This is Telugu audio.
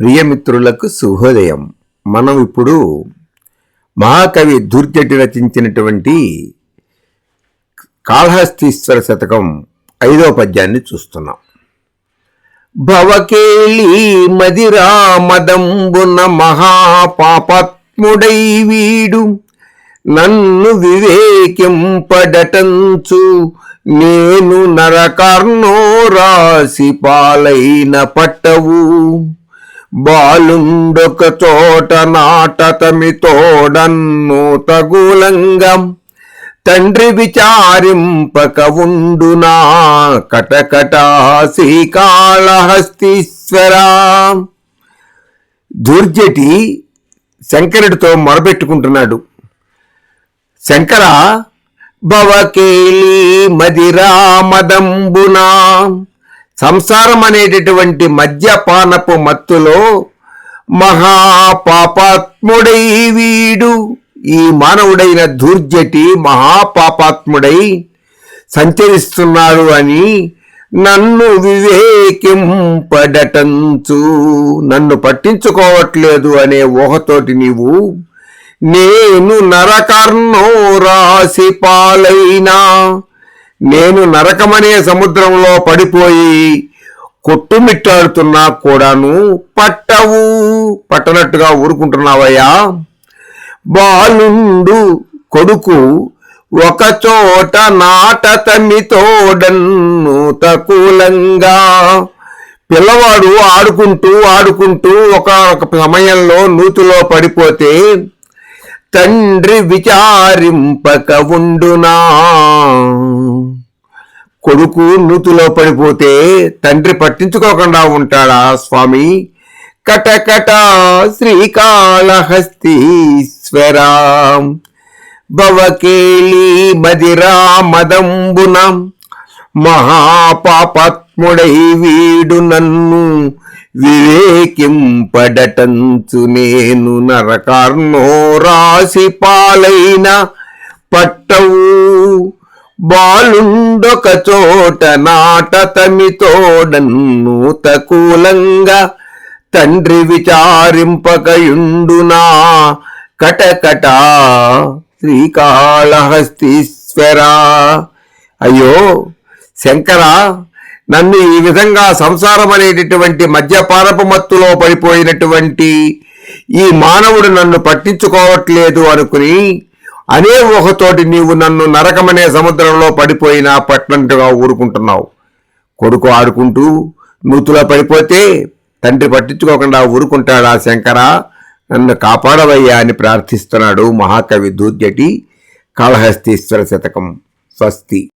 ప్రియమిత్రులకు శుభోదయం. మనం ఇప్పుడు మహాకవి దుర్జటి రచించినటువంటి కాళహస్తీశ్వర శతకం ఐదో పద్యాన్ని చూస్తున్నాం. భవకేళి మదిరా మదంబున మహాపాపత్ముడై వీడు నన్ను వివేకింపడటంచు నేను నరకర్ణో రాసి పాలైన పట్టవు. బాలుండొక చోట నాటతమి తోడన్ను తగులంగం. తండ్రి విచారింపక ఉండునా కటకటా శ్రీకాళహస్తీశ్వరా. దుర్జటి శంకరుడితో మొరపెట్టుకుంటున్నాడు. శంకర భవకేలి మదిరా మదంబునా. సంసారం అనేటటువంటి మద్యపానపు మత్తులో మహాపాపాత్ముడై వీడు. ఈ మానవుడైన దూర్జటి మహాపాపాత్ముడై సంచరిస్తున్నాడు అని నన్ను వివేకింపడటంచు. నన్ను పట్టించుకోవట్లేదు అనే ఊహతోటి నీవు నేను నరకర్ణో రాసి పాలైనా నేను నరకమనే సముద్రంలో పడిపోయి కొట్టుమిట్టాడుతున్నా కూడాను పట్టవు. పట్టనట్టుగా ఊరుకుంటున్నావయ్యా. బాలుండు కొడుకు ఒక చోట నాట తోడన్ను తకులంగా. పిల్లవాడు ఆడుకుంటూ ఆడుకుంటూ ఒక ఒక సమయంలో నూతిలో పడిపోతే తండ్రి విచారింపక ఉండునా? కొడుకు నూతిలో పడిపోతే తండ్రి పట్టించుకోకుండా ఉంటాడా స్వామి? కటకట శ్రీకాళహస్తీశ్వరా భవకేళి మదిరా మదంబున మహాపాపాత్ముడై వీడు నన్ను వివేకింపడటంచు నేను నరకార్ణో రాసి పాలైన పట్టవు. బాలుండొక చోట నాట తోడన్ను తకూలంగా తండ్రి విచారింపకయుండునా? కటకట శ్రీకాళహస్తీశ్వరా. అయ్యో! శంకర నన్ను ఈ విధంగా సంసారం అనేటటువంటి మద్యపానపు మత్తులో పడిపోయినటువంటి ఈ మానవుడు నన్ను పట్టించుకోవట్లేదు అనుకుని అనే ఊహతోటి నీవు నన్ను నరకమనే సముద్రంలో పడిపోయినా పట్టినట్టుగా ఊరుకుంటున్నావు. కొడుకు ఆడుకుంటూ నూతులో పడిపోతే తండ్రి పట్టించుకోకుండా ఊరుకుంటాడా శంకర? నన్ను కాపాడవయ్యా అని ప్రార్థిస్తున్నాడు మహాకవి దూర్జటి కాళహస్తీశ్వర శతకం స్వస్తి.